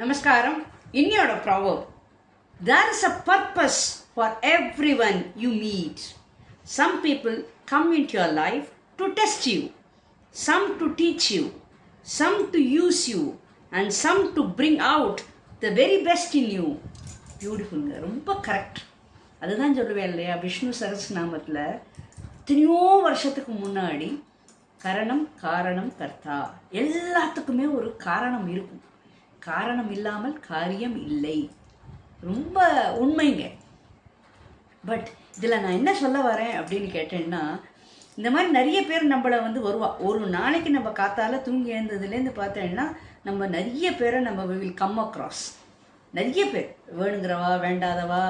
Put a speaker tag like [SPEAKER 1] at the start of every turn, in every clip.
[SPEAKER 1] நமஸ்காரம். இன்னையோட proverb there is a purpose for every one you meet some people come in your life to test you some to teach you some to use you and some to bring out the very best in you பியூட்டிஃபுல்ங்க ரொம்ப correct அதுதான் சொல்லுவேன் இல்லையா விஷ்ணு சகஸ்நாமத்தில் எத்தனையோ வருஷத்துக்கு முன்னாடி கரணம் காரணம் கர்த்தா. எல்லாத்துக்குமே ஒரு காரணம் இருக்கும். காரணம் இல்லாமல் காரியம் இல்லை. ரொம்ப உண்மைங்க. பட் இதில் நான் என்ன சொல்ல வரேன் அப்படின்னு கேட்டேன்னா இந்த மாதிரி நிறைய பேர் நம்மளை வந்து வருவா. ஒரு நாளைக்கு நம்ம காத்தால தூங்கி எழுந்ததுலேருந்து பார்த்தேன்னா நம்ம நிறைய பேரை நம்ம வில் கம் அக்ராஸ் நிறைய பேர். வேணுங்கிறவா வேண்டாதவா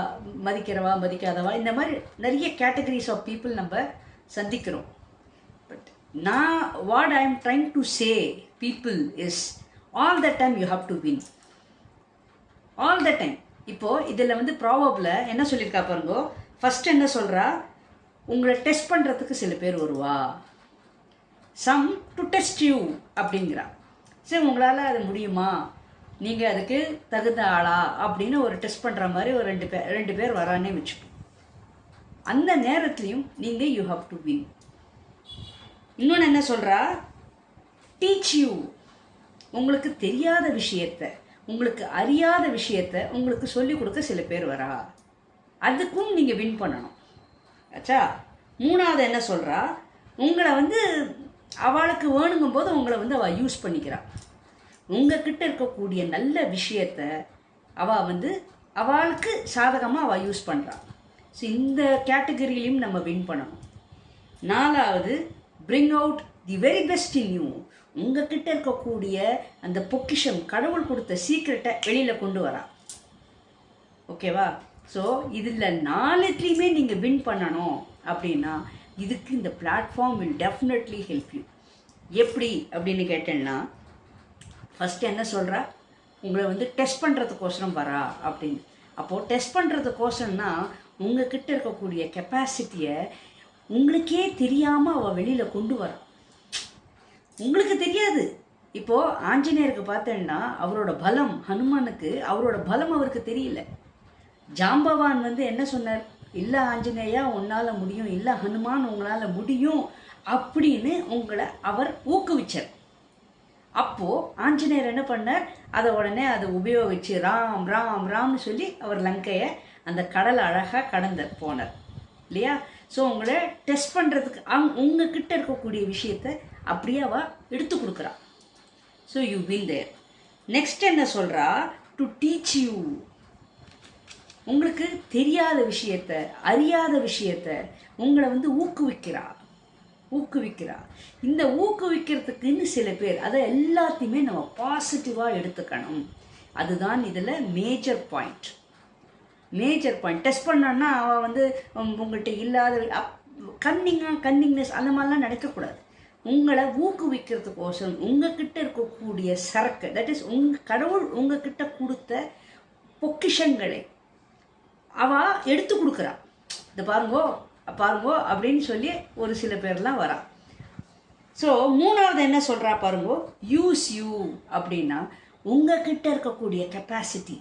[SPEAKER 1] மதிக்கிறவா மதிக்காதவா இந்த மாதிரி நிறைய கேட்டகரிஸ் ஆஃப் பீப்புள் நம்ம சந்திக்கிறோம். பட் நான் what I am trying to say people is all the time you have to win all the time இப்போது இதில் வந்து ப்ராபபில் என்ன சொல்லியிருக்கா பாருங்கோ? ஃபஸ்ட் என்ன சொல்கிறா உங்களை டெஸ்ட் பண்ணுறதுக்கு சில பேர் வருவா. சம் டு டெஸ்ட் யூ அப்படிங்கிறா. சரி உங்களால் அது முடியுமா? நீங்கள் அதுக்கு தகுந்த ஆளா? அப்படின்னு ஒரு டெஸ்ட் பண்ணுற மாதிரி ஒரு ரெண்டு பேர் ரெண்டு பேர் வரானே வச்சுக்கோ. அந்த நேரத்துலையும் நீங்கள் யூ ஹாவ் டு வின் இன்னொன்று என்ன சொல்கிறா டீச் யூ உங்களுக்கு தெரியாத விஷயத்த உங்களுக்கு அறியாத விஷயத்த உங்களுக்கு சொல்லிக் கொடுக்க சில பேர் வரா. அதுக்கும் நீங்கள் வின் பண்ணணும். ஆச்சா? மூணாவது என்ன சொல்கிறா உங்களை வந்து அவளுக்கு வேணுங்கும் போது உங்களை வந்து அவள் யூஸ் பண்ணிக்கிறாள் உங்ககிட்ட இருக்கக்கூடிய நல்ல விஷயத்த அவள் வந்து அவளுக்கு சாதகமாக அவள் யூஸ் பண்ணுறாள் ஸோ இந்த கேட்டகரியிலையும் நம்ம வின் பண்ணணும். நாலாவது bring out the very best in you உங்ககிட்ட இருக்கக்கூடிய அந்த பொக்கிஷம் கடவுள் கொடுத்த சீக்கிரட்டை வெளியில் கொண்டு வரா. ஓகேவா ஸோ இதில் நாலுத்துலேயுமே நீங்கள் வின் பண்ணணும் அப்படின்னா இதுக்கு இந்த platform will definitely help you எப்படி அப்படின்னு கேட்டேன்னா ஃபஸ்ட்டு என்ன சொல்கிறா உங்களை வந்து டெஸ்ட் பண்ணுறதுக்கோசரம் வரா அப்படின்னு. அப்போது டெஸ்ட் பண்ணுறதுக்கோசரம்னா உங்ககிட்ட இருக்கக்கூடிய கெப்பாசிட்டியை உங்களுக்கே தெரியாமல் அவள் வெளியில் கொண்டு வரா. உங்களுக்கு தெரியாது. இப்போது ஆஞ்சநேயருக்கு பார்த்தேன்னா அவரோட பலம் ஹனுமானுக்கு அவரோட பலம் அவருக்கு தெரியல. ஜாம்பவான் வந்து என்ன சொன்னார்? இல்லை ஆஞ்சநேயா உன்னால் முடியும். இல்லை ஹனுமான் உங்களால் முடியும். அப்படின்னு உங்களை அவர் ஊக்குவிச்சார். அப்போது ஆஞ்சநேயர் என்ன பண்ணார்? அதை உடனே அதை உபயோகித்து ராம் ராம் ராம்னு சொல்லி அவர் லங்கையை அந்த கடல் அழகாக கடந்த போனார். இல்லையா? ஸோ உங்களை டெஸ்ட் பண்ணுறதுக்கு அங் உங்ககிட்ட இருக்கக்கூடிய விஷயத்த அப்படியே அவள் எடுத்து கொடுக்குறா. So you win there next என்ன சொல்கிறா டு டீச் யூ உங்களுக்கு தெரியாத விஷயத்த அறியாத விஷயத்த உங்களை வந்து ஊக்குவிக்கிறா. ஊக்குவிக்கிறா. இந்த ஊக்குவிக்கிறதுக்குன்னு சில பேர் அதை எல்லாத்தையுமே நம்ம பாசிட்டிவாக எடுத்துக்கணும். அதுதான் இதில் major point major point test பண்ணோன்னா அவன் வந்து உங்கள்கிட்ட இல்லாத அப் கன்னிங்காக கன்னிங்னஸ் அந்த மாதிரிலாம் நினைக்கக்கூடாது. உங்களை ஊக்குவிக்கிறதுக்கோசரம் உங்ககிட்ட இருக்கக்கூடிய சரக்கு தட் இஸ் உங் கடவுள் உங்ககிட்ட கொடுத்த பொக்கிஷங்களை அவ எடுத்து கொடுக்குறா. இந்த பாருங்கோ பாருங்கோ அப்படின்னு சொல்லி ஒரு சில பேர்லாம் வரா. ஸோ மூணாவது என்ன சொல்கிறா பாருங்கோ யூஸ் யூ அப்படின்னா உங்ககிட்ட இருக்கக்கூடிய கெப்பாசிட்டி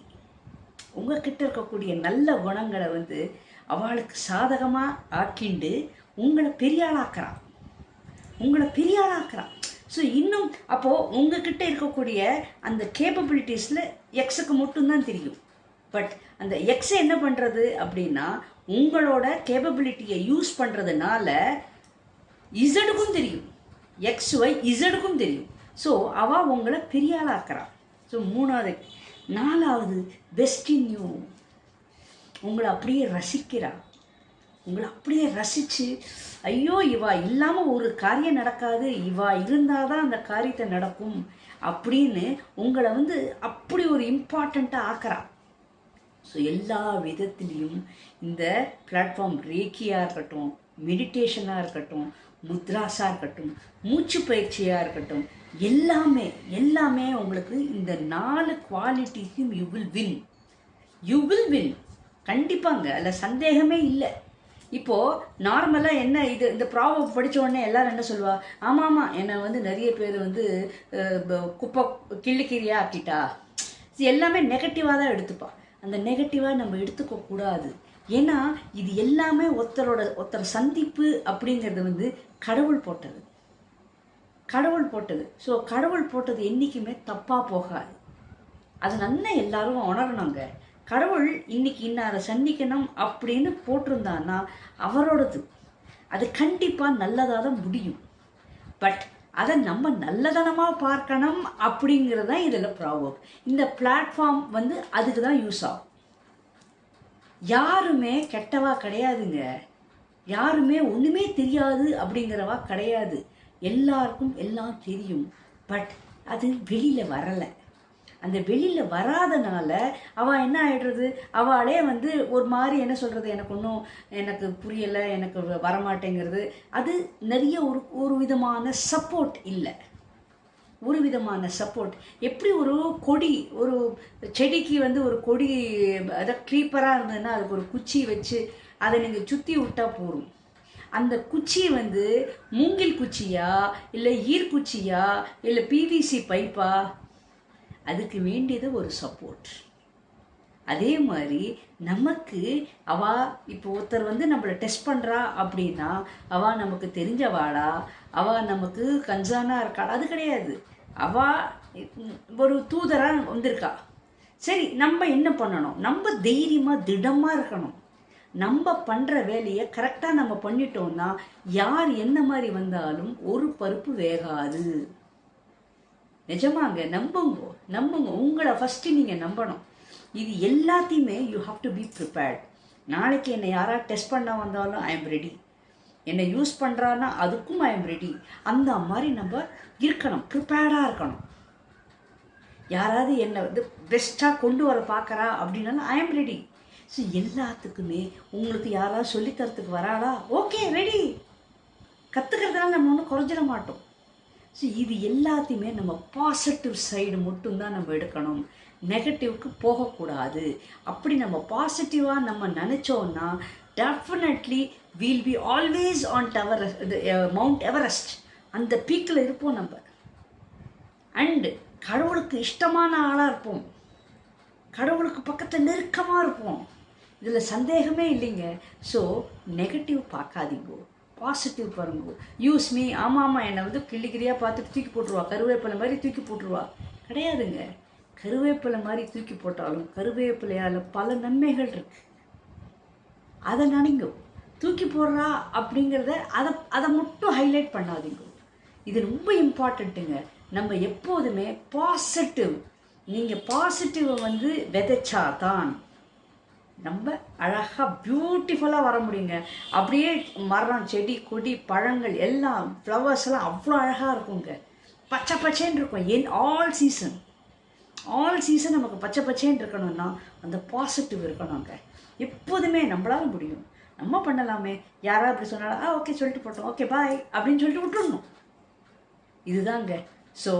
[SPEAKER 1] உங்ககிட்ட இருக்கக்கூடிய நல்ல குணங்களை வந்து அவளுக்கு சாதகமாக ஆக்கிண்டு உங்களை பெரிய ஆளாக்குறான் உங்களை பெரிய ஆளாக்குறான் ஸோ இன்னும் அப்போது உங்ககிட்ட இருக்கக்கூடிய அந்த கேப்பபிலிட்டிஸில் எக்ஸுக்கு மட்டும்தான் தெரியும். பட் அந்த எக்ஸை என்ன பண்ணுறது அப்படின்னா உங்களோட கேப்பபிலிட்டியை யூஸ் பண்ணுறதுனால இசடுக்கும் தெரியும். எக்ஸ் ஒய் இசடுக்கும் தெரியும். ஸோ அவள் உங்களை பெரிய ஆளாக்குறான் ஸோ மூணாவது நாலாவது பெஸ்ட் இன் யூ உங்களை அப்படியே ரசிக்கிறாள் உங்களை அப்படியே ரசித்து ஐயோ இவா இல்லாமல் ஒரு காரியம் நடக்காது இவா இருந்தால் தான் அந்த காரியத்தை நடக்கும் அப்படின்னு உங்களை வந்து அப்படி ஒரு இம்பார்ட்டண்ட்டாக ஆக்கிறா. ஸோ எல்லா விதத்துலேயும் இந்த பிளாட்ஃபார்ம் ரேக்கியாக இருக்கட்டும் மெடிடேஷனாக இருக்கட்டும் முத்ராஸாக இருக்கட்டும் மூச்சு பயிற்சியாக இருக்கட்டும் எல்லாமே எல்லாமே உங்களுக்கு இந்த நாலு குவாலிட்டிஸும் you will win you will win கண்டிப்பாங்க. அதில் சந்தேகமே இல்லை. இப்போது நார்மலாக என்ன இது? இந்த ப்ராப்ளம் படித்த உடனே எல்லாரும் என்ன சொல்லுவா? ஆமாம் ஆமாம் என்னை வந்து நிறைய பேர் வந்து குப்பை கிள்ளிக்கிறியா ஆக்கிட்டா? இது எல்லாமே நெகட்டிவாக தான் எடுத்துப்பாள் அந்த நெகட்டிவாக நம்ம எடுத்துக்கக்கூடாது ஏன்னா இது எல்லாமே ஒருத்தரோட ஒருத்தர் சந்திப்பு அப்படிங்கிறது வந்து கடவுள் போட்டது. கடவுள் போட்டது. ஸோ கடவுள் போட்டது என்றைக்குமே தப்பாக போகாது. அது நல்லா எல்லாரும் உணரணுங்க. கடவுள் இன்னைக்கு இன்னாரை சந்திக்கணும் அப்படின்னு போட்டிருந்தான்னா அவரோடது. அது கண்டிப்பாக நல்லதாக தான் முடியும். பட் அதை நம்ம நல்லதனமாக பார்க்கணும் அப்படிங்கிறது தான் இதில் ப்ராப்ளம் இந்த பிளாட்ஃபார்ம் வந்து அதுக்கு தான் யூஸ் ஆகும். யாருமே கெட்டவா கிடையாதுங்க. யாருமே ஒன்றுமே தெரியாது அப்படிங்கிறவா கிடையாது. எல்லாருக்கும் எல்லாம் தெரியும். பட் அது வெளியில் வரலை. அந்த வெளியில் வராதனால அவள் என்ன ஆகிடுறது அவளே வந்து ஒரு மாதிரி என்ன சொல்கிறது எனக்கு ஒன்றும் எனக்கு புரியலை எனக்கு வரமாட்டேங்கிறது. அது நிறைய ஒரு ஒரு விதமான சப்போர்ட் இல்லை. ஒரு விதமான சப்போர்ட் எப்படி ஒரு கொடி ஒரு செடிக்கு வந்து ஒரு கொடி அதாவது க்ரீப்பராக இருந்ததுன்னா அதுக்கு ஒரு குச்சி வச்சு அதை நீங்கள் சுற்றி விட்டா போதும். அந்த குச்சி வந்து மூங்கில் குச்சியா இல்லை ஈர்க்குச்சியா இல்லை பிவிசி பைப்பா அதுக்கு வேண்டியது ஒரு சப்போர்ட் அதே மாதிரி நமக்கு அவா இப்போ ஒருத்தர் வந்து நம்மளை டெஸ்ட் பண்ணுறா அப்படின்னா அவா நமக்கு தெரிஞ்சவாளா அவள் நமக்கு கஞ்சானாக இருக்காளா அது கிடையாது. அவா ஒரு தூதராக வந்திருக்கா. சரி நம்ம என்ன பண்ணணும்? நம்ம தைரியமாக திடமாக இருக்கணும். நம்ம பண்ணுற வேலையை கரெக்டாக நம்ம பண்ணிட்டோம்னா யார் என்ன மாதிரி வந்தாலும் ஒரு பருப்பு வேகாது. நிஜமாங்க நம்புங்க. நம்புங்க. உங்களை ஃபஸ்ட்டு நீங்கள் நம்பணும். இது எல்லாத்தையுமே you have to be prepared நாளைக்கு என்னை யாராவது டெஸ்ட் பண்ண வந்தாலும் ஐ எம் ரெடி என்னை யூஸ் பண்ணுறான்னா அதுக்கும் ஐ எம் ரெடி அந்த மாதிரி நம்ம இருக்கணும். ப்ரிப்பேர்டாக இருக்கணும். யாராவது என்னை வந்து பெஸ்ட்டாக கொண்டு வர பார்க்குறா அப்படின்னாலும் ஐ எம் ரெடி ஸோ எல்லாத்துக்குமே உங்களுக்கு யாராவது சொல்லித்தரத்துக்கு வராளா? ஓகே ரெடி கற்றுக்கிறதுனால நம்ம ஒன்றும் குறைஞ்சிட மாட்டோம். ஸோ இது எல்லாத்தையுமே நம்ம பாசிட்டிவ் சைடு மட்டும்தான் நம்ம எடுக்கணும். நெகட்டிவ்க்கு போகக்கூடாது. அப்படி நம்ம பாசிட்டிவாக நம்ம நினச்சோன்னா definitely we'll be always on tower Mount Everest அந்த பீக்கில் இருப்போம் நம்ம. அண்டு கடவுளுக்கு இஷ்டமான ஆளாக இருப்போம். கடவுளுக்கு பக்கத்தில் நெருக்கமாக இருப்போம். இதில் சந்தேகமே இல்லைங்க. ஸோ நெகட்டிவ் பார்க்காதீங்கோ. பாசிட்டிவ் பாருங்க. யூஸ் மீ ஆமாம் ஆமாம் என்னை வந்து கிள்ளிக்கிறியாக பார்த்துட்டு தூக்கி போட்டுருவா. கருவேப்பிலை மாதிரி தூக்கி போட்டுருவா. கிடையாதுங்க. கருவேப்பிலை மாதிரி தூக்கி போட்டாலும் கருவேப்பிலையால் பல நன்மைகள் இருக்கு. அதை நினைங்க. தூக்கி போடுறா அப்படிங்கிறத அதை அதை மட்டும் ஹைலைட் பண்ணாதீங்க. இது ரொம்ப இம்பார்ட்டண்ட்டுங்க நம்ம எப்போதுமே பாசிட்டிவ் நீங்கள் பாசிட்டிவை வந்து விதைச்சா தான் நம்ம அழகாக பியூட்டிஃபுல்லாக வர முடியுங்க. அப்படியே மரம் செடி கொடி பழங்கள் எல்லாம் ஃப்ளவர்ஸ் எல்லாம் அவ்வளோ அழகாக இருக்குங்க. பச்சை பச்சைன்னு இருக்கும். என் ஆல் சீசன் ஆல் சீசன் நமக்கு பச்சை பச்சைன்னு இருக்கணும்னா அந்த பாசிட்டிவ் இருக்கணுங்க. எப்போதுமே நம்மளால முடியும். நம்ம பண்ணலாமே. யாராவது அப்படி சொன்னாலும் ஆ ஓகே சொல்லிட்டு போட்டோம். ஓகே பாய் அப்படின்னு சொல்லிட்டு விட்டுறணும். இதுதாங்க. ஸோ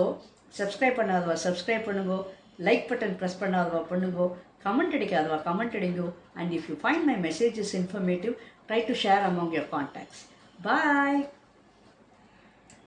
[SPEAKER 1] சப்ஸ்கிரைப் பண்ணாதவா சப்ஸ்கிரைப் பண்ணுங்க. லைக் பட்டன் ப்ரெஸ் பண்ணாதவா பண்ணுங்க. Commented, it again, comment it. And if you find my messages informative, try to share among your contacts. Bye.